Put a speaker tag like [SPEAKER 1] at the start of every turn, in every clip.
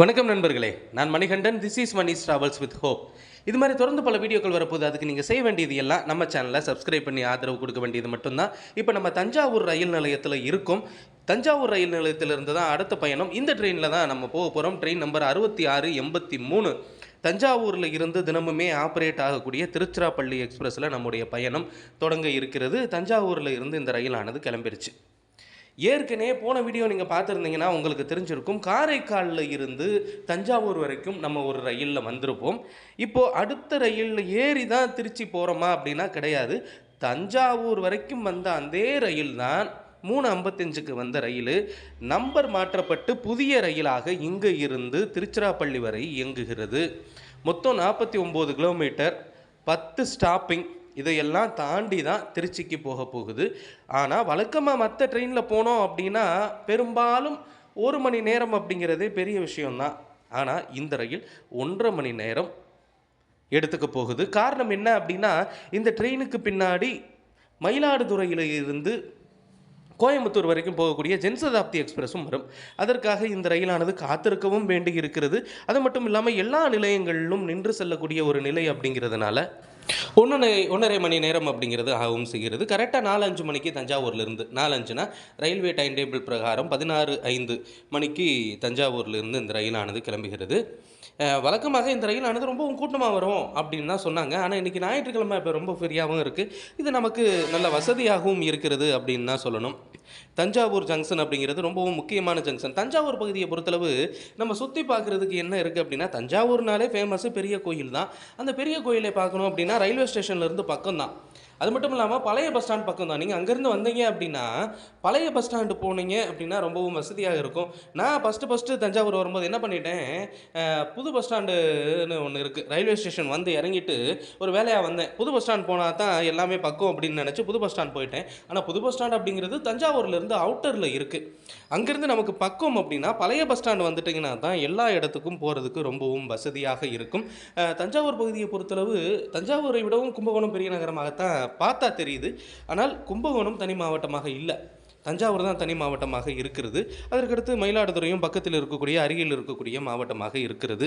[SPEAKER 1] வணக்கம் நண்பர்களே. நான் Manikandan. This is Mani's travels with hope இது மாதிரி தொடர்ந்து பல வீடியோக்கள் வரப்போகுது. அதுக்கு நீங்கள் செய்ய வேண்டியது எல்லாம் நம்ம சேனலை சப்ஸ்கிரைப் பண்ணி ஆதரவு கொடுக்க வேண்டியது மட்டும்தான். இப்போ நம்ம தஞ்சாவூர் ரயில் நிலையத்தில் இருக்கோம். தஞ்சாவூர் ரயில் நிலையத்திலிருந்து தான் அடுத்த பயணம். இந்த ட்ரெயினில் தான் நம்ம போக போகிறோம் ட்ரெயின் நம்பர் அறுபத்தி ஆறு எண்பத்தி மூணு. தஞ்சாவூரில் இருந்து தினமுமே ஆப்ரேட் ஆகக்கூடிய திருச்சிராப்பள்ளி எக்ஸ்பிரஸில் நம்முடைய பயணம் தொடங்க இருக்கிறது. தஞ்சாவூரில் இருந்து இந்த ரயிலானது கிளம்பிருச்சு. ஏற்கனவே போன வீடியோ நீங்கள் பார்த்துருந்தீங்கன்னா உங்களுக்கு தெரிஞ்சிருக்கும். காரைக்காலில் இருந்து தஞ்சாவூர் வரைக்கும் நம்ம ஒரு ரயிலில் வந்திருப்போம். இப்போது அடுத்த ரயிலில் ஏறி தான் திருச்சி போகிறோமா அப்படின்னா கிடையாது. தஞ்சாவூர் வரைக்கும் வந்த அதே ரயில் தான் மூணு ஐம்பத்தஞ்சுக்கு வந்த ரயில். நம்பர் மாற்றப்பட்டு புதிய ரயிலாக இங்கு இருந்து திருச்சிராப்பள்ளி வரை இயங்குகிறது. மொத்தம் நாற்பத்தி ஒம்பது கிலோமீட்டர். பத்து ஸ்டாப்பிங் இதையெல்லாம் தாண்டி தான் திருச்சிக்கு போக போகுது. ஆனால் வழக்கமாக மற்ற ட்ரெயினில் போனோம் அப்படின்னா பெரும்பாலும் ஒரு மணி நேரம் அப்படிங்கிறது பெரிய விஷயம்தான். ஆனால் இந்த ரயில் ஒன்றரை மணி நேரம் எடுத்துக்க போகுது. காரணம் என்ன அப்படின்னா இந்த ட்ரெயினுக்கு பின்னாடி மயிலாடுதுறையில் இருந்து கோயம்புத்தூர் வரைக்கும் போகக்கூடிய ஜென்சதாப்தி எக்ஸ்பிரஸும் வரும். அதற்காக இந்த ரயிலானது காத்திருக்கவும் வேண்டி இருக்கிறது அது மட்டும் இல்லாமல் எல்லா நிலையங்களிலும் நின்று செல்லக்கூடிய ஒரு நிலை அப்படிங்கிறதுனால ஒன்றரை ஒன்றரை மணி நேரம் அப்படிங்கிறது ஆகவும் செய்கிறது. கரெக்டாக நாலஞ்சு மணிக்கு தஞ்சாவூர்லேருந்து நாலஞ்சுனா ரயில்வே டைம் டேபிள் பிரகாரம் பதினாறு ஐந்து மணிக்கு தஞ்சாவூர்லேருந்து இந்த ரயிலானது கிளம்புகிறது. வழக்கமாக இந்த ரயிலானது ரொம்பவும் கூட்டமாக வரும் அப்படின்னு தான் சொன்னாங்க. ஆனால் இன்றைக்கி ஞாயிற்றுக்கிழமை இப்போ ரொம்ப ஃப்ரீயாகவும் இருக்குது இது நமக்கு நல்ல வசதியாகவும் இருக்கிறது அப்படின்னு தான் சொல்லணும். தஞ்சாவூர் ஜங்ஷன் அப்படிங்கிறது ரொம்பவும் முக்கியமான ஜங்ஷன். தஞ்சாவூர் பகுதியை பொறுத்தளவு நம்ம சுற்றி பார்க்குறதுக்கு என்ன இருக்குது அப்படின்னா தஞ்சாவூர்னாலே ஃபேமஸ் பெரிய கோயில் தான் அந்த பெரிய கோயிலை பார்க்கணும் அப்படின்னா ரயில்வே ஸ்டேஷன்லேருந்து பக்கம் தான் அது மட்டும் இல்லாமல் பழைய பஸ் ஸ்டாண்ட் பக்கம் தான் நீங்கள் அங்கேருந்து வந்தீங்க அப்படின்னா பழைய பஸ் ஸ்டாண்டு போனீங்க அப்படின்னா ரொம்பவும் வசதியாக இருக்கும். நான் ஃபஸ்ட்டு ஃபஸ்ட்டு தஞ்சாவூர் வரும்போது என்ன பண்ணிட்டேன்? புது பஸ் ஸ்டாண்டுன்னு ஒன்று இருக்குது ரயில்வே ஸ்டேஷன் வந்து இறங்கிட்டு ஒரு வேலையாக வந்தேன். புது பஸ் ஸ்டாண்ட் போனால் தான் எல்லாமே பக்கம் அப்படின்னு நினச்சி புது பஸ் ஸ்டாண்ட் போயிட்டேன். ஆனால் புது பஸ் ஸ்டாண்ட் அப்படிங்கிறது தஞ்சாவூர்லேருந்து அவுட்டரில் இருக்குது அங்கேருந்து நமக்கு பக்கம் அப்படின்னா பழைய பஸ் ஸ்டாண்ட் வந்துட்டிங்கன்னா தான் எல்லா இடத்துக்கும் போகிறதுக்கு ரொம்பவும் வசதியாக இருக்கும். தஞ்சாவூர் பகுதியை பொறுத்தளவு தஞ்சாவூரை விடவும் கும்பகோணம் பெரிய நகரமாகத்தான் பார்த்தா தெரியுது. ஆனால் கும்பகோணம் தனி மாவட்டமாக இல்லை. தஞ்சாவூர் தான் தனி மாவட்டமாக இருக்கிறது. அதற்கடுத்து மயிலாடுதுறையும் பக்கத்தில் இருக்கக்கூடிய அருகில் இருக்கக்கூடிய மாவட்டமாக இருக்கிறது.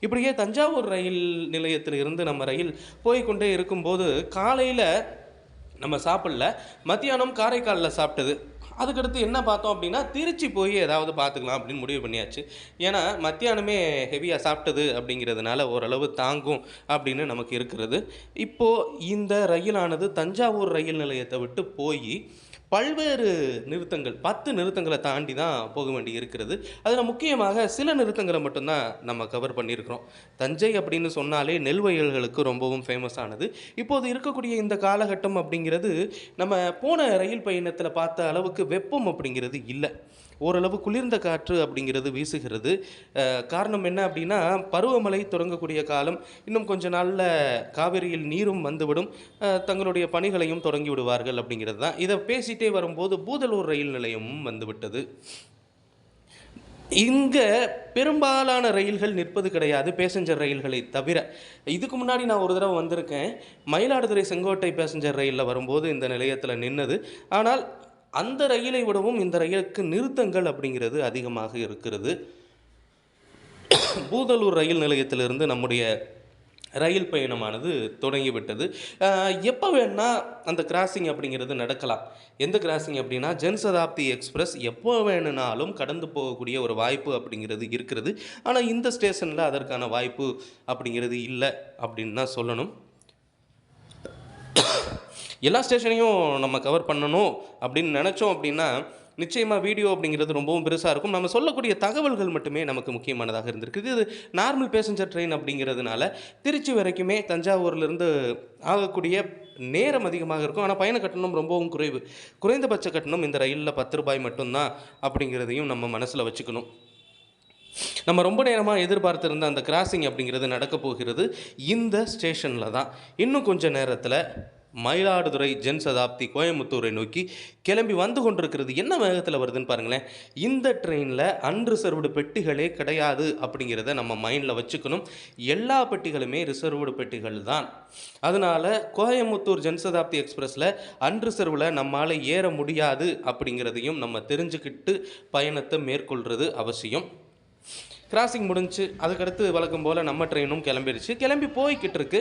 [SPEAKER 1] இப்படியே தஞ்சாவூர் ரயில் நிலையத்தில் இருந்து நம்ம ரயில் போய்க்கொண்டே இருக்கும்போது காலையில் நம்ம சாப்பிடல மத்தியானம் காரைக்காலில் சாப்பிட்டது. அதுக்கடுத்து என்ன பார்த்தோம் அப்படின்னா திருச்சி போய் ஏதாவது பார்த்துக்கலாம் அப்படின்னு முடிவு பண்ணியாச்சு. ஏன்னா மத்தியானமே ஹெவியாக சாப்பிட்டது அப்படிங்கிறதுனால ஓரளவு தாங்கும் அப்படின்னு நமக்கு இருக்கிறது. இப்போது இந்த ரயிலானது தஞ்சாவூர் ரயில் நிலையத்தை விட்டு போய் பல்வேறு நிறுத்தங்கள் பத்து நிறுத்தங்களை தாண்டி தான் போக வேண்டி இருக்கிறது. அதில் முக்கியமாக சில நிறுத்தங்களை மட்டும்தான் நம்ம கவர் பண்ணியிருக்கிறோம். தஞ்சை அப்படின்னு சொன்னாலே நெல் வயல்களுக்கு ரொம்பவும் ஃபேமஸ் ஆனது. இப்போது இருக்கக்கூடிய இந்த காலகட்டம் அப்படிங்கிறது நம்ம போன ரயில் பயணத்தில் பார்த்த அளவுக்கு வெப்பம் அப்படிங்கிறது இல்லை. ஓரளவு குளிர்ந்த காற்று அப்படிங்கிறது வீசுகிறது. காரணம் என்ன அப்படின்னா பருவமழை தொடங்கக்கூடிய காலம் இன்னும் கொஞ்ச நாளில் காவிரியில் நீரும் வந்துவிடும். தங்களுடைய பணிகளையும் தொடங்கி விடுவார்கள் அப்படிங்கிறது தான். இதை பேசிட்டே வரும்போது பூதலூர் ரயில் நிலையமும் வந்துவிட்டது. இங்கே பெரும்பாலான ரயில்கள் நிற்பது கிடையாது பேசஞ்சர் ரயில்களை தவிர. இதுக்கு முன்னாடி நான் ஒரு தடவை வந்திருக்கேன். மயிலாடுதுறை செங்கோட்டை பேசஞ்சர் ரயிலில் வரும்போது இந்த நிலையத்தில் நின்னது. ஆனால் அந்த ரயிலை விடவும் இந்த ரயிலுக்கு நிறுத்தங்கள் அப்படிங்கிறது அதிகமாக இருக்கிறது. பூதலூர் ரயில் நிலையத்திலிருந்து நம்முடைய ரயில் பயணமானது தொடங்கிவிட்டது. எப்போ வேணால் அந்த கிராசிங் அப்படிங்கிறது நடக்கலாம். எந்த கிராசிங் அப்படின்னா ஜன்சதாப்தி எக்ஸ்பிரஸ் எப்போ வேணுனாலும் கடந்து போகக்கூடிய ஒரு வாய்ப்பு அப்படிங்கிறது இருக்கிறது. ஆனால் இந்த ஸ்டேஷனில் அதற்கான வாய்ப்பு அப்படிங்கிறது இல்லை அப்படின்னு தான் சொல்லணும். எல்லா ஸ்டேஷனையும் நம்ம கவர் பண்ணணும் அப்படின்னு நினச்சோம் அப்படின்னா நிச்சயமாக வீடியோ அப்படிங்கிறது ரொம்பவும் பெருசாக இருக்கும். நம்ம சொல்லக்கூடிய தகவல்கள் மட்டுமே நமக்கு முக்கியமானதாக இருந்திருக்கு இது நார்மல் பேசஞ்சர் ட்ரெயின் அப்படிங்கிறதுனால திருச்சி வரைக்குமே தஞ்சாவூர்லேருந்து ஆகக்கூடிய நேரம் அதிகமாக இருக்கும். ஆனால் பயண கட்டணம் ரொம்பவும் குறைவு. குறைந்தபட்ச கட்டணம் இந்த ரயிலில் பத்து ரூபாய் மட்டும்தான் அப்படிங்கிறதையும் நம்ம மனசில் வச்சுக்கணும். நம்ம ரொம்ப நேரமாக எதிர்பார்த்துருந்த அந்த கிராசிங் அப்படிங்கிறது நடக்க போகிறது இந்த ஸ்டேஷனில் தான். இன்னும் கொஞ்சம் நேரத்தில் மயிலாடுதுறை ஜன் சதாப்தி கோயம்புத்தூரை நோக்கி கிளம்பி வந்து கொண்டிருக்கிறது என்ன வேகத்தில் வருதுன்னு பாருங்களேன். இந்த ட்ரெயினில் அன்ரிசர்வ்டு பெட்டிகளே கிடையாது அப்படிங்கிறத நம்ம மைண்டில் வச்சுக்கணும். எல்லா பெட்டிகளுமே ரிசர்வ்டு பெட்டிகள் தான். அதனால் கோயம்புத்தூர் ஜன்சதாப்தி எக்ஸ்பிரஸில் அன்ரிசர்வில் நம்மால் ஏற முடியாது அப்படிங்கிறதையும் நம்ம தெரிஞ்சுக்கிட்டு பயணத்தை மேற்கொள்கிறது அவசியம். கிராசிங் முடிஞ்சு அதுக்கடுத்து வழக்கம் போல் நம்ம ட்ரெயினும் கிளம்பிடுச்சு கிளம்பி போய்கிட்டு இருக்கு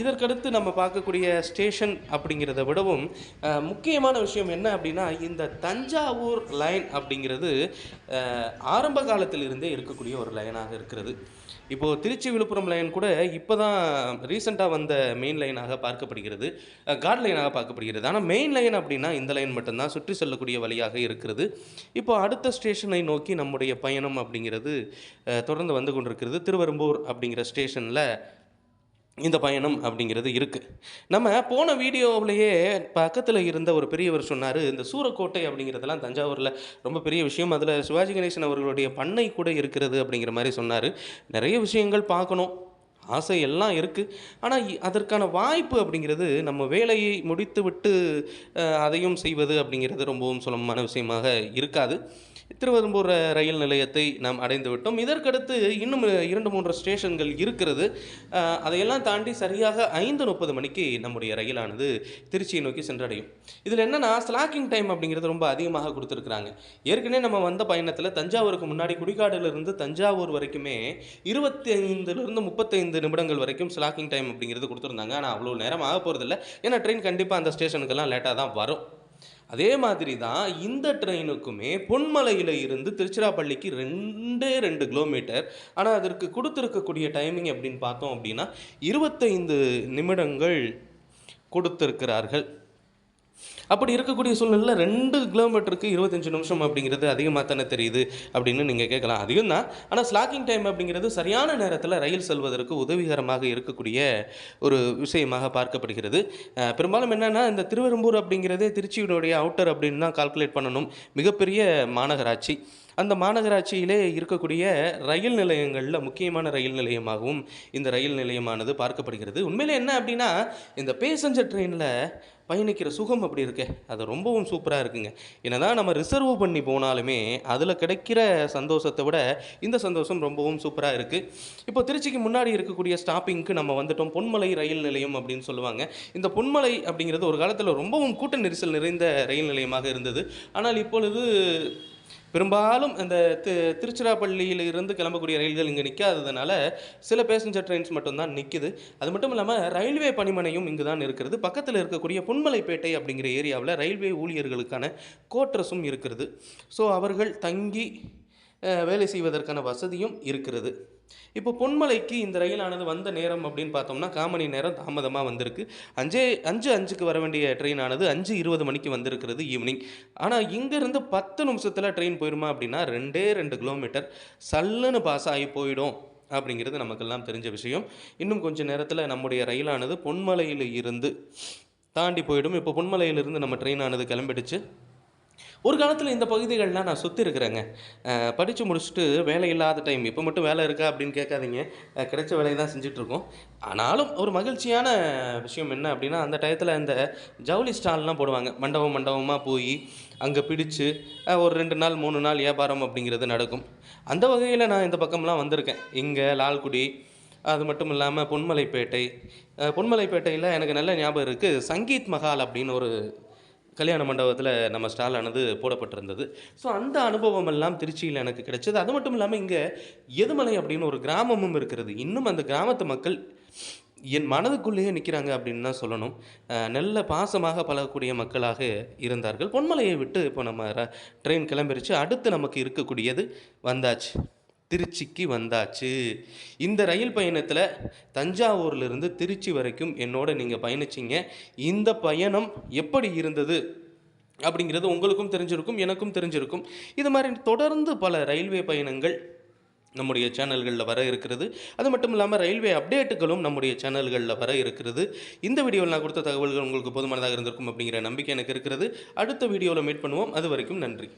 [SPEAKER 1] இதற்கடுத்து நம்ம பார்க்கக்கூடிய ஸ்டேஷன் அப்படிங்கிறத விடவும் முக்கியமான விஷயம் என்ன அப்படின்னா இந்த தஞ்சாவூர் லைன் அப்படிங்கிறது ஆரம்ப காலத்திலிருந்தே இருக்கக்கூடிய ஒரு லைனாக இருக்கிறது. இப்போது திருச்சி விழுப்புரம் லைன் கூட இப்போ தான் ரீசெண்டாக வந்த மெயின் லைனாக பார்க்கப்படுகிறது. காட் லைனாக பார்க்கப்படுகிறது. ஆனால் மெயின் லைன் அப்படின்னா இந்த லைன் மட்டும்தான். சுற்றி செல்லக்கூடிய வழியாக இருக்கிறது. இப்போ அடுத்த ஸ்டேஷனை நோக்கி நம்முடைய பயணம் அப்படிங்கிறது தொடர்ந்து வந்து கொண்டிருக்கிறது. திருவெரும்பூர் அப்படிங்கிற ஸ்டேஷனில் இந்த பயணம் அப்படிங்கிறது இருக்குது நம்ம போன வீடியோவிலேயே பக்கத்தில் இருந்த ஒரு பெரியவர் சொன்னார் இந்த சூரக்கோட்டை அப்படிங்கிறதெல்லாம் தஞ்சாவூரில் ரொம்ப பெரிய விஷயம். அதில் சிவாஜி கணேசன் அவர்களுடைய பண்ணை கூட இருக்கிறது அப்படிங்கிற மாதிரி சொன்னார். நிறைய விஷயங்கள் பார்க்கணும். ஆசை எல்லாம் இருக்குது ஆனால் அதற்கான வாய்ப்பு அப்படிங்கிறது நம்ம வேலையை முடித்து விட்டு அதையும் செய்வது அப்படிங்கிறது ரொம்பவும் சுலபமான விஷயமாக இருக்காது. திருவெரும்பூர் ரயில் நிலையத்தை நாம் அடைந்து விட்டோம். இதற்கடுத்து இன்னும் இரண்டு மூன்று ஸ்டேஷன்கள் இருக்கிறது. அதையெல்லாம் தாண்டி சரியாக ஐந்து முப்பது மணிக்கு நம்முடைய ரயிலானது திருச்சியை நோக்கி சென்றடையும். இதில் என்னென்னா ஸ்லாக்கிங் டைம் அப்படிங்கிறது ரொம்ப அதிகமாக கொடுத்துருக்குறாங்க. ஏற்கனவே நம்ம வந்த பயணத்தில் தஞ்சாவூருக்கு முன்னாடி குடிகாடிலிருந்து தஞ்சாவூர் வரைக்குமே இருபத்தி ஐந்துலேருந்து முப்பத்தைந்து நிமிடங்கள் வரைக்கும் ஸ்லாக்கிங் டைம் அப்படிங்கிறது கொடுத்துருந்தாங்க. ஆனால் அவ்வளோ நேரம் ஆக போகிறதில்ல ஏன்னா ட்ரெயின் கண்டிப்பாக அந்த ஸ்டேஷனுக்கெல்லாம் லேட்டாக தான் வரும். அதே மாதிரி தான் இந்த ட்ரெயினுக்குமே பொன்மலையில் இருந்து திருச்சிராப்பள்ளிக்கு ரெண்டே ரெண்டு கிலோமீட்டர் ஆனால் அதற்கு கொடுத்துருக்கக்கூடிய டைமிங் அப்படின்னு பார்த்தோம் அப்படின்னா இருபத்தைந்து நிமிடங்கள் கொடுத்திருக்கிறார்கள். அப்படி இருக்கக்கூடிய சூழ்நிலையில் ரெண்டு கிலோமீட்டருக்கு இருபத்தஞ்சு நிமிஷம் அப்படிங்கிறது அதிகமாக தானே தெரியுது அப்படின்னு நீங்கள் கேட்கலாம். அதிகம் தான். ஆனால் ஸ்லாக்கிங் டைம் அப்படிங்கிறது சரியான நேரத்தில் ரயில் செல்வதற்கு உதவிகரமாக இருக்கக்கூடிய ஒரு விஷயமாக பார்க்கப்படுகிறது. பெரும்பாலும் என்னென்னா இந்த திருவெரும்பூர் அப்படிங்கிறதே திருச்சியினுடைய அவுட்டர் அப்படின்னு தான் கால்குலேட் பண்ணணும். மிகப்பெரிய மாநகராட்சி. அந்த மாநகராட்சியிலே இருக்கக்கூடிய ரயில் நிலையங்களில் முக்கியமான ரயில் நிலையமாகவும் இந்த ரயில் நிலையமானது பார்க்கப்படுகிறது. உண்மையில் என்ன அப்படின்னா இந்த பேசஞ்சர் ட்ரெயினில் பயணிக்கிற சுகம் அப்படி இருக்கே. அது ரொம்பவும் சூப்பராக இருக்குங்க. என்னதான் நம்ம ரிசர்வ் பண்ணி போனாலுமே அதில் கிடைக்கிற சந்தோஷத்தை விட இந்த சந்தோஷம் ரொம்பவும் சூப்பராக இருக்குது இப்போ திருச்சிக்கு முன்னாடி இருக்கக்கூடிய ஸ்டாப்பிங்க்கு நம்ம வந்துட்டோம். பொன்மலை ரயில் நிலையம் அப்படின்னு சொல்லுவாங்க. இந்த பொன்மலை அப்படிங்கிறது ஒரு காலத்தில் ரொம்பவும் கூட்ட நெரிசல் நிறைந்த ரயில் நிலையமாக இருந்தது. ஆனால் இப்பொழுது பெரும்பாலும் இந்த தி திருச்சிராப்பள்ளியில் இருந்து கிளம்பக்கூடிய ரயில்கள் இங்கே நிற்காததுனால சில பேசஞ்சர் ட்ரெயின்ஸ் மட்டும்தான் நிற்கிது அது மட்டும் இல்லாமல் ரயில்வே பணிமனையும் இங்கு தான் இருக்கிறது. பக்கத்தில் இருக்கக்கூடிய புன்மலைப்பேட்டை அப்படிங்கிற ஏரியாவில் ரயில்வே ஊழியர்களுக்கான கோட்ரஸும் இருக்கிறது. ஸோ அவர்கள் தங்கி வேலை செய்வதற்கான வசதியும் இருக்கிறது. இப்போ பொன்மலைக்கு இந்த ரயிலானது வந்த நேரம் அப்படின்னு பார்த்தோம்னா காமணி நேரம் தாமதமாக வந்திருக்கு. அஞ்சே அஞ்சு அஞ்சுக்கு வர வேண்டிய ட்ரெயினானது அஞ்சு இருபது மணிக்கு வந்திருக்கிறது ஈவினிங் ஆனால் இங்கேருந்து பத்து நிமிஷத்தில் ட்ரெயின் போயிடுமா அப்படின்னா ரெண்டே ரெண்டு கிலோமீட்டர் சல்லுன்னு பாஸ் ஆகி போயிடும் அப்படிங்கிறது நமக்கெல்லாம் தெரிஞ்ச விஷயம். இன்னும் கொஞ்ச நேரத்தில் நம்முடைய ரயிலானது பொன்மலையில் இருந்து தாண்டி போயிடும். இப்போ பொன்மலையிலிருந்து நம்ம ட்ரெயினானது கிளம்பிடுச்சு. ஒரு காலத்தில் இந்த பகுதிகள்லாம் நான் சுற்றி இருக்கிறேங்க. படித்து முடிச்சுட்டு வேலை இல்லாத டைம் இப்போ மட்டும் வேலை இருக்கா அப்படின்னு கேட்காதீங்க. கிடைச்ச வேலையை தான் செஞ்சிட்ருக்கோம். ஆனாலும் ஒரு மகிழ்ச்சியான விஷயம் என்ன அப்படின்னா அந்த டயத்தில் இந்த ஜவுளி ஸ்டால்லாம் போடுவாங்க. மண்டபம் மண்டபமாக போய் அங்கே பிடிச்சு ஒரு ரெண்டு நாள் மூணு நாள் வியாபாரம் அப்படிங்கிறது நடக்கும். அந்த வகையில் நான் இந்த பக்கம்லாம் வந்திருக்கேன். இங்கே லால்குடி அது மட்டும் இல்லாமல் பொன்மலைப்பேட்டை. பொன்மலைப்பேட்டையில் எனக்கு நல்ல ஞாபகம் இருக்குது சங்கீத் மஹால் அப்படின்னு ஒரு கல்யாண மண்டபத்தில் நம்ம ஸ்டால் ஆனது போடப்பட்டிருந்தது. ஸோ அந்த அனுபவம் எல்லாம் திருச்சியில் எனக்கு கிடைச்சது. அது மட்டும் இல்லாமல் இங்கே எதுமலை அப்படின்னு ஒரு கிராமமும் இருக்கிறது. இன்னும் அந்த கிராமத்து மக்கள் என் மனதுக்குள்ளேயே நிற்கிறாங்க அப்படின்னு தான் சொல்லணும். நல்ல பாசமாக பழகக்கூடிய மக்களாக இருந்தார்கள். பொன்மலையை விட்டு இப்போ நம்ம ர- ட்ரெயின் கிளம்பிருச்சு. அடுத்து நமக்கு இருக்கக்கூடியது வந்தாச்சு. திருச்சிக்கு வந்தாச்சு. இந்த ரயில் பயணத்தில் தஞ்சாவூர்லேருந்து திருச்சி வரைக்கும் என்னோட நீங்கள் பயணிச்சீங்க. இந்த பயணம் எப்படி இருந்தது? அப்படிங்கிறது உங்களுக்கும் தெரிஞ்சிருக்கும் எனக்கும் தெரிஞ்சிருக்கும். இது மாதிரி தொடர்ந்து பல ரயில்வே பயணங்கள் நம்முடைய சேனல்களில் வர இருக்கிறது. அது மட்டும் இல்லாமல் ரயில்வே அப்டேட்டுகளும் நம்முடைய சேனல்களில் வர இருக்கிறது. இந்த வீடியோவில் நான் கொடுத்த தகவல்கள் உங்களுக்கு போதுமானதாக இருந்திருக்கும் அப்படிங்கிற நம்பிக்கை எனக்கு இருக்கிறது. அடுத்த வீடியோவில் மீட் பண்ணுவோம். அது வரைக்கும் நன்றி.